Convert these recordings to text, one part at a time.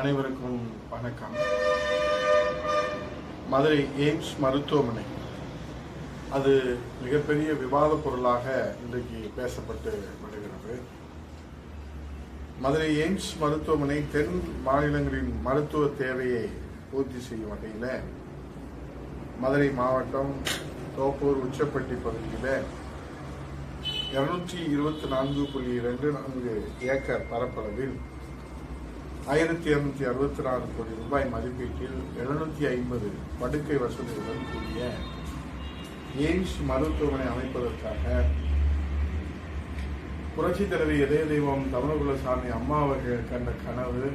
அனைவருக்கும் வணக்கம். மதுரை எய்ம்ஸ் மருத்துவமனை. அது மிகப்பெரிய விவாத பொருளாக இன்றைக்கு பேசப்பட்டு வருகிறது. மதுரை எய்ம்ஸ் மருத்துவமனை தென் மாநிலங்களின் மருத்துவ தேவையை பூர்த்தி செய்யும் வகையில் மதுரை மாவட்டம் தோப்பூர் உச்சப்பட்டி பகுதியில் இருநூற்றி இருபத்தி நான்கு புள்ளி ரெண்டு நான்கு ஏக்கர் பரப்பளவில் ஆயிரத்தி இருநூத்தி அறுபத்தி நாலு கோடி ரூபாய் மதிப்பீட்டில் எழுநூத்தி ஐம்பது படுக்கை வசதியுடன் கூடிய எய்ம்ஸ் மருத்துவமனை அமைப்பதற்காக புரட்சி தலைவி இதய தெய்வம் தமிழகுலசாமி அம்மா அவர்கள் கண்ட கனவு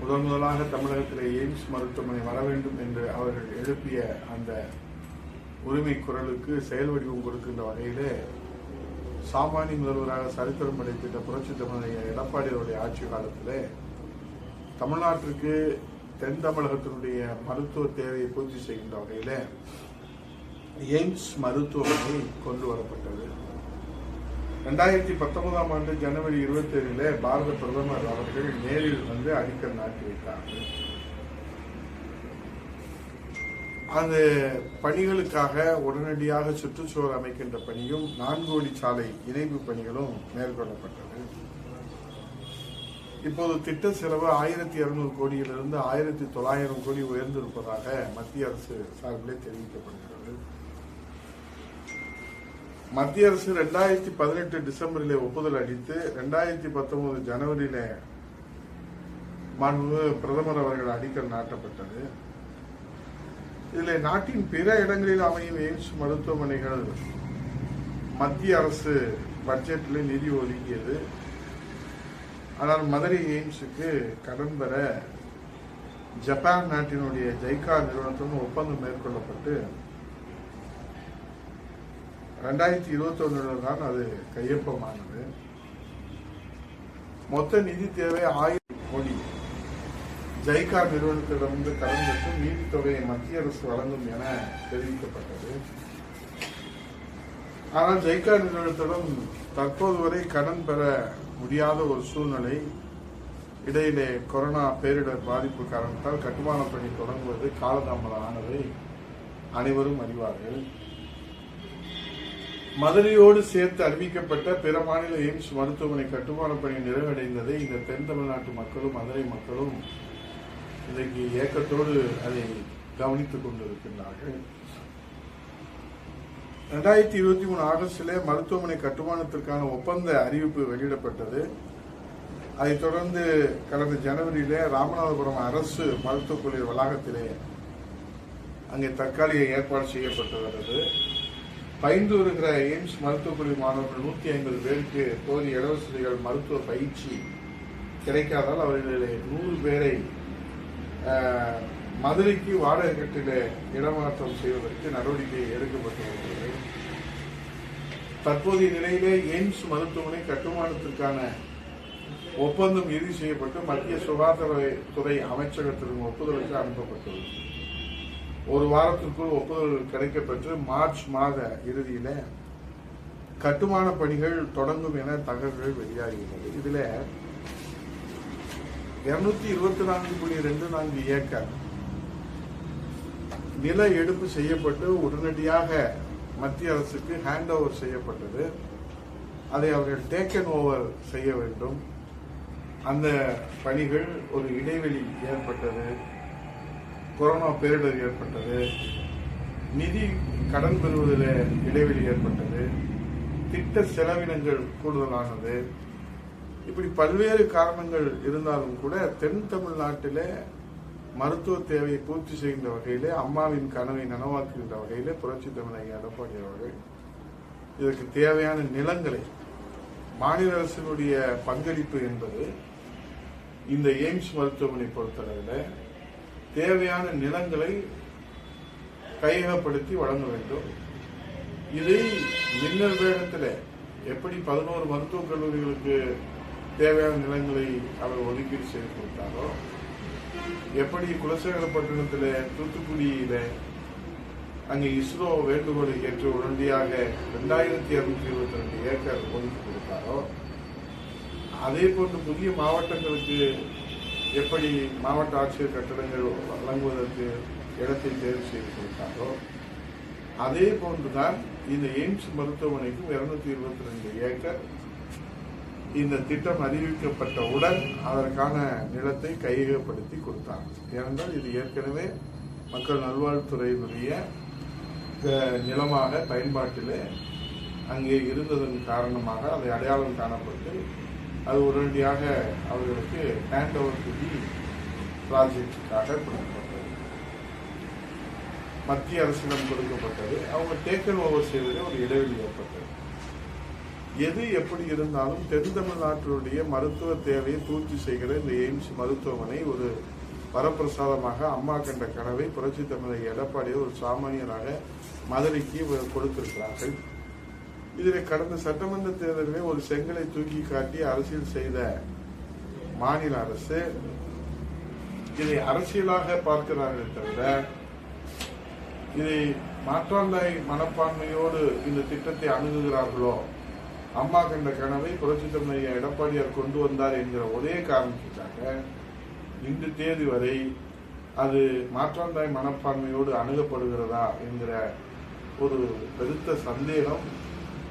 முதன் முதலாக தமிழகத்தில் எய்ம்ஸ் மருத்துவமனை வர வேண்டும் என்று அவர்கள் எழுப்பிய அந்த உரிமை குரலுக்கு செயல் வடிவம் கொடுக்கின்ற வகையிலே சாமானிய முதல்வராக சரித்திரம் படைத்திட்ட புரட்சி தமிழக எடப்பாடி அவருடைய ஆட்சி காலத்திலே தமிழ்நாட்டிற்கு தென் தமிழகத்தினுடைய மருத்துவ தேவையை பூர்த்தி செய்கின்ற வகையில் எய்ம்ஸ் மருத்துவமனை கொண்டு வரப்பட்டது. ரெண்டாயிரத்தி பத்தொன்பதாம் ஆண்டு ஜனவரி இருபத்தேழில் பாரத பிரதமர் அவர்கள் நேரில் வந்து அடிக்கல் நாட்டி வைத்தார்கள் அந்த பணிகளுக்காக உடனடியாக சுற்றுச்சூழல் அமைக்கின்ற பணியும் நான்கு வழி சாலை இணைப்பு பணிகளும் மேற்கொள்ளப்பட்டது. இப்போது திட்ட செலவு ஆயிரத்தி இருநூறு கோடியிலிருந்து ஆயிரத்தி தொள்ளாயிரம் கோடி உயர்ந்திருப்பதாக மத்திய அரசு சார்பிலே தெரிவிக்கப்படுகிறது. மத்திய அரசு ரெண்டாயிரத்தி பதினெட்டு டிசம்பரிலே ஒப்புதல் அளித்து ரெண்டாயிரத்தி பத்தொன்பது ஜனவரியில மாண்பு பிரதமர் அவர்கள் அடிக்கல் நாட்டப்பட்டது. இதில் நாட்டின் பிற இடங்களில் அமையும் எய்ம்ஸ் மருத்துவமனைகள் மத்திய அரசு பட்ஜெட்டில் நிதி ஒதுக்கியது. ஆனால் மதுரை எய்ம்ஸுக்கு கடன் பெற ஜப்பான் நாட்டினுடைய ஜைகா நிறுவனத்துடன் ஒப்பந்தம் மேற்கொள்ளப்பட்டு ரெண்டாயிரத்தி இருபத்தி ஒன்றில் தான் அது கையொப்பமானது. மொத்த நிதி தேவை ஆயிரம் கோடி. ஜைகா நிறுவனத்திடமிருந்து கடன் பெற்று மீதி தொகையை மத்திய அரசு வழங்கும் என தெரிவிக்கப்பட்டது. ஆனால் ஜைகா நிறுவனத்திடம் தற்போது வரை கடன் பெற முடியாத ஒரு சூழ்நிலை இடையிலே கொரோனா பேரிடர் பாதிப்பு காரணத்தால் கட்டுமான பணி தொடங்குவது காலதாமதம் ஆனதை அனைவரும் அறிவார்கள். மதுரையோடு சேர்த்து அறிவிக்கப்பட்ட பிற மாநில எய்ம்ஸ் மருத்துவமனை கட்டுமான பணி நிறைவடைந்ததை இந்த தென் தமிழ்நாட்டு மக்களும் மதுரை மக்களும் இன்றைக்கு ஏக்கத்தோடு அதை கவனித்துக் கொண்டிருக்கின்றார்கள். ரெண்டாயிரத்தி இருபத்தி மூணு ஆகஸ்டிலே மருத்துவமனை கட்டுமானத்திற்கான ஒப்பந்த அறிவிப்பு வெளியிடப்பட்டது. அதைத் தொடர்ந்து கடந்த ஜனவரியிலே ராமநாதபுரம் அரசு மருத்துவக் கல்லூரி வளாகத்திலே அங்கே தற்காலிக ஏற்பாடு செய்யப்பட்டு வருது பயின்று வருகிற எய்ம்ஸ் மருத்துவக் கல்லூரி மாணவர்கள் நூற்றி ஐம்பது பேருக்கு போதிய இடவசதிகள் மருத்துவ பயிற்சி கிடைக்காதால் அவர்களிலே நூறு பேரை மதுரைக்கு வாடகை கட்டில இடமாற்றம் செய்வதற்கு நடவடிக்கை எடுக்கப்பட்டு வருகிறது தற்போதைய நிலையிலே எய்ம்ஸ் மருத்துவமனை கட்டுமானத்திற்கான ஒப்பந்தம் இறுதி செய்யப்பட்டு மத்திய சுகாதாரத்துறை அமைச்சகத்திற்கு ஒப்புதலுக்கு அனுப்பப்பட்டுள்ளது. ஒரு வாரத்திற்குள் ஒப்புதல் கிடைக்கப்பெற்று மார்ச் மாத இறுதியில கட்டுமான பணிகள் தொடங்கும் என தகவல்கள் வெளியாகியுள்ளது. இதில் இருநூத்தி இருபத்தி நான்கு புள்ளி ரெண்டு நான்கு ஏக்கர் நில எடுப்பு செய்யப்பட்டு உடனடியாக மத்திய அரசுக்கு ஹேண்ட் ஓவர் செய்யப்பட்டது. அதை அவர்கள் டேக்கன் ஓவர் செய்ய வேண்டும். அந்த பணிகள் ஒரு இடைவெளி ஏற்பட்டது. கொரோனா பேரிடர் ஏற்பட்டது. நிதி கடன் பெறுவதில் இடைவெளி ஏற்பட்டது. திட்ட செலவினங்கள் கூடுதலானது. இப்படி பல்வேறு காரணங்கள் இருந்தாலும் கூட தென் தமிழ்நாட்டிலே மருத்துவ தேவையை பூர்த்தி செய்கின்ற வகையிலே அம்மாவின் கனவை நனவாக்குகின்ற வகையிலே புரட்சி தமிழக எடப்பாடி அவர்கள் இதற்கு தேவையான நிலங்களை மாநில அரசினுடைய பங்களிப்பு என்பது இந்த எய்ம்ஸ் மருத்துவமனை பொறுத்தளவில் தேவையான நிலங்களை கையகப்படுத்தி வழங்க வேண்டும். இதை மின்னல் வேகத்தில் எப்படி பதினோரு மருத்துவக் கல்லூரிகளுக்கு தேவையான நிலங்களை அவர் ஒதுக்கீடு செய்து கொடுத்தாரோ? எப்படி குலசேகரப்பட்டினத்தில் தூத்துக்குடியில அங்கே இஸ்ரோ வேண்டுகோளை ஏற்று உடனடியாக ரெண்டாயிரத்தி இருநூத்தி இருபத்தி ரெண்டு ஏக்கர் ஒதுக்கி கொடுத்தாரோ? அதே போன்று புதிய மாவட்டங்களுக்கு எப்படி மாவட்ட ஆட்சியர் கட்டடங்கள் வழங்குவதற்கு இடத்தை தேர்வு செய்து கொடுத்தாரோ? அதே போன்றுதான் இந்த எய்ம்ஸ் மருத்துவமனைக்கும் இருநூத்தி இருபத்தி ரெண்டு ஏக்கர் இந்த திட்டம் அறிவிக்கப்பட்டவுடன் அதற்கான நிலத்தை கையகப்படுத்தி கொடுத்தார். ஏனென்றால் இது ஏற்கனவே மக்கள் நல்வாழ்வுத்துறையினுடைய நிலமாக பயன்பாட்டிலே அங்கே இருந்ததன் காரணமாக அதை அடையாளம் காணப்பட்டு அது உடனடியாக அவர்களுக்கு ஹேண்ட் ஓவர் டு ப்ராஜெக்டுக்காக கொடுக்கப்பட்டது. மத்திய அரசிடம் கொடுக்கப்பட்டது. அவங்க டேக்கன் ஓவர் செய்வதில் ஒரு இடைவெளி ஏற்பட்டது. எது எப்படி இருந்தாலும் தென் தமிழ்நாட்டினுடைய மருத்துவ தேவையை பூர்த்தி செய்கிற இந்த எய்ம்ஸ் மருத்துவமனை ஒரு வரப்பிரசாதமாக அம்மா கண்ட கனவை புரட்சி தமிழை எடப்பாடி ஒரு சாமானியராக மதுரைக்கு கொடுத்திருக்கிறார்கள். இதில் கடந்த சட்டமன்ற தேர்தலிலே ஒரு செங்கலை தூக்கி காட்டி அரசியல் செய்த மாநில அரசு இதை அரசியலாக பார்க்கிறார்கள் தவிர இதை மாற்றாந்தாய் மனப்பான்மையோடு இந்த திட்டத்தை அணுகுகிறார்களோ அம்மா கண்ட கனவை புரட்சி தமிழக எடப்பாடியார் கொண்டு வந்தார் என்கிற ஒரே காரணத்துக்காக இன்று தேதி வரை அது மாற்றாந்தாய் மனப்பான்மையோடு அணுகப்படுகிறதா என்கிற ஒரு பெருத்த சந்தேகம்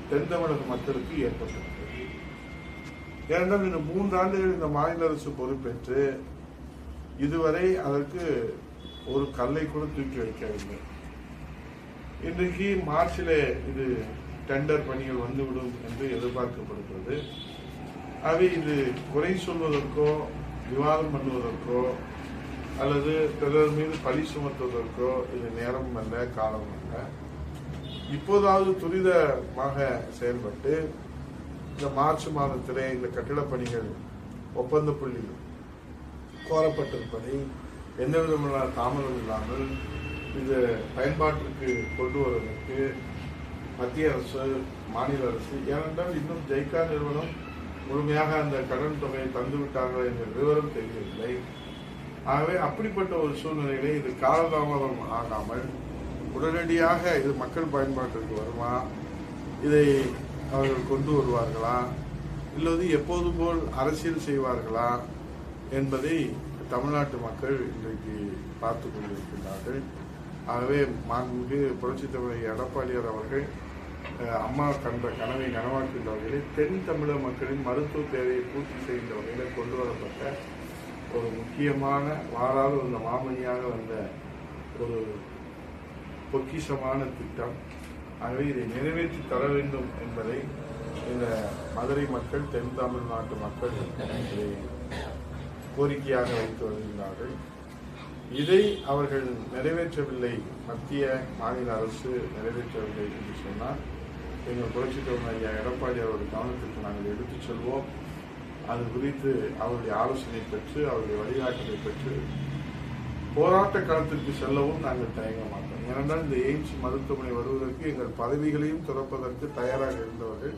தென் தமிழக மக்களுக்கு ஏற்பட்டிருக்கிறது ஏனென்றால் இந்த மூன்று ஆண்டுகள் இந்த மாநில அரசு பொறுப்பேற்று இதுவரை அதற்கு ஒரு கல்லை கூட தூக்கி வைக்கவில்லை. இன்றைக்கு மார்ச்சில் இது டெண்டர் பணிகள் வந்துவிடும் என்று எதிர்பார்க்கப்படுகிறது. ஆகவே இது குறை சொல்வதற்கோ விவாதம் பண்ணுவதற்கோ அல்லது பிறர் மீது பழி சுமத்துவதற்கோ இது நேரம் அல்ல காலம் அல்ல. இப்போதாவது துரிதமாக செயல்பட்டு இந்த மார்ச் மாதத்திலே இந்த கட்டிடப் பணிகள் ஒப்பந்த புள்ளி கோரப்பட்டிருப்பதை எந்த விதமான தாமதம் இல்லாமல் இது பயன்பாட்டிற்கு கொண்டு வருவதற்கு மத்திய அரசு மாநில அரசு ஏனென்றால் இன்னும் ஜெய்கா நிறுவனம் முழுமையாக அந்த கடன் தொகையை தந்துவிட்டார்கள் என்ற விவரம் தெரியவில்லை. ஆகவே அப்படிப்பட்ட ஒரு சூழ்நிலையிலே இது காலதாமதம் ஆகாமல் உடனடியாக இது மக்கள் பயன்பாட்டிற்கு வருமா? இதை அவர்கள் கொண்டு வருவார்களா? இல்லது எப்போது போல் அரசியல் செய்வார்களா? என்பதை தமிழ்நாட்டு மக்கள் இன்றைக்கு பார்த்து கொண்டிருக்கின்றார்கள். ஆகவே மாண்புமிகு புரட்சித் தமிழக எடப்பாடியார் அவர்கள் அம்மா கண்ட கனவை நனவாக்கின்ற வகையில் தென் தமிழக மக்களின் மருத்துவ தேவையை பூர்த்தி செய்கின்ற வகையில் கொண்டு வரப்பட்ட ஒரு முக்கியமான வாராத வந்த மாமணியாக வந்த ஒரு பொக்கிஷமான திட்டம். ஆகவே இதை நிறைவேற்றி தர வேண்டும் என்பதை இந்த மதுரை மக்கள் தென் தமிழ்நாட்டு மக்கள் இதை கோரிக்கையாக வைத்து வருகின்றார்கள். இதை அவர்கள் நிறைவேற்றவில்லை. மத்திய மாநில அரசு நிறைவேற்றவில்லை என்று சொன்னால் எங்கள் புரட்சி தலைவர் ஐயா எடப்பாடி அவருடைய கவனத்திற்கு நாங்கள் எடுத்துச் செல்வோம். அது குறித்து அவருடைய ஆலோசனை பெற்று அவருடைய வழிகாட்டலை பெற்று போராட்ட களத்திற்கு செல்லவும் நாங்கள் தயங்க மாட்டோம். ஏனென்றால் இந்த எய்ம்ஸ் மருத்துவமனை வருவதற்கு எங்கள் பதவிகளையும் துறப்பதற்கு தயாராக இருந்தவர்கள்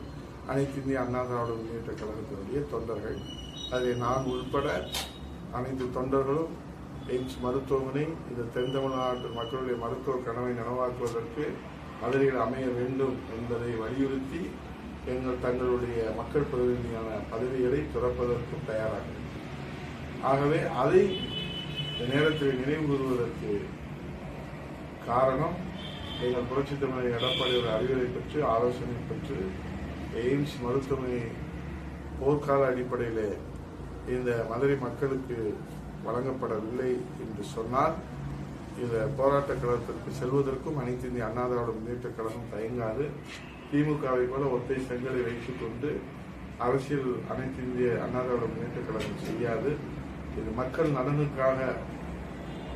அனைத்து இந்திய அண்ணா திராவிட முன்னேற்ற கழகத்தினுடைய தொண்டர்கள். அதில் நான் உள்பட அனைத்து தொண்டர்களும் எய்ம்ஸ் மருத்துவமனை இந்த தென் தமிழ்நாட்டு மக்களுடைய மருத்துவ கனவை நனவாக்குவதற்கு மதுரையில் அமைய வேண்டும் என்பதை வலியுறுத்தி எங்கள் தங்களுடைய மக்கள் பிரதிநிதியான பதவிகளை துறப்பதற்கும் தயாராக. ஆகவே அதை இந்த நேரத்தில் நினைவு கூறுவதற்கு காரணம் எங்கள் புரட்சி தமிழக எடப்பாடியோட அறிவுரை பெற்று ஆலோசனை பெற்று எய்ம்ஸ் மருத்துவமனை போர்க்கால அடிப்படையில் இந்த மதுரை மக்களுக்கு வழங்கப்படவில்லை என்று சொன்னால் இந்த போராட்ட கழகத்திற்கு செல்வதற்கும் அனைத்து இந்திய அண்ணா திராவிட முன்னேற்ற கழகம் தயங்காது. திமுகவை போல ஒற்றை செங்கலை வைத்துக் கொண்டு அரசியல் அனைத்து இந்திய அண்ணா திராவிட முன்னேற்ற கழகம் செய்யாது. இது மக்கள் நலனுக்காக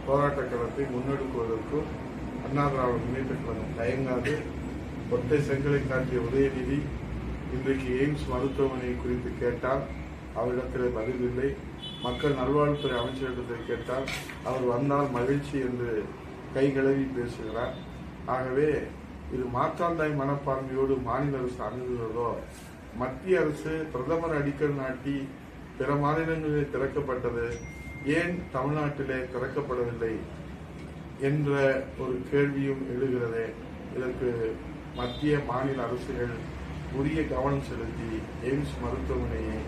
போராட்ட களத்தை முன்னெடுக்குவதற்கும் அண்ணா திராவிட முன்னேற்ற கழகம் தயங்காது. ஒற்றை செங்கலை காட்டிய உதயநிதி இன்றைக்கு எய்ம்ஸ் மருத்துவமனை குறித்து கேட்டால் அவரிடத்தில் பதில் இல்லை. மக்கள் நல்வாழ்வுத்துறை அமைச்சரிடத்தை கேட்டால் அவர் வந்தால் மகிழ்ச்சி என்று கைகழுவி பேசுகிறார். ஆகவே இது மாற்றாந்தாய் மனப்பான்மையோடு மாநில அரசு அணுகுகிறதோ மத்திய அரசு பிரதமர் அடிக்கல் நாட்டி பிற மாநிலங்களில் திறக்கப்பட்டது ஏன் தமிழ்நாட்டிலே திறக்கப்படவில்லை என்ற ஒரு கேள்வியும் எழுகிறது. இதற்கு மத்திய மாநில அரசுகள் உரிய கவனம் செலுத்தி எய்ம்ஸ் மருத்துவமனையை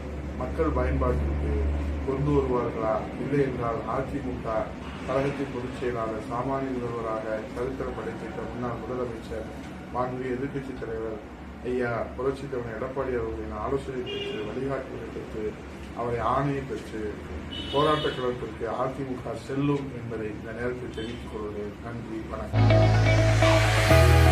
மக்கள் பயன்பாட்டிற்கு கொண்டு வருவார்களா? இல்லை என்றால் அதிமுக கழகத்தின் பொதுச் செயலாளர் சாமானிய முதல்வராக சரித்திரம் படைத்திருக்க முன்னாள் முதலமைச்சர் மாண்புமிகு எதிர்க்கட்சித் தலைவர் ஐயா புரட்சித் தலைவர் எடப்பாடி அவர்களின் ஆலோசனை பெற்று வழிகாட்டுதலை பெற்று அவரை ஆணையை பெற்று போராட்ட கழகத்திற்கு அதிமுக செல்லும் என்பதை இந்த நேரத்தில் தெரிவித்துக் கொள்கிறேன். நன்றி வணக்கம்.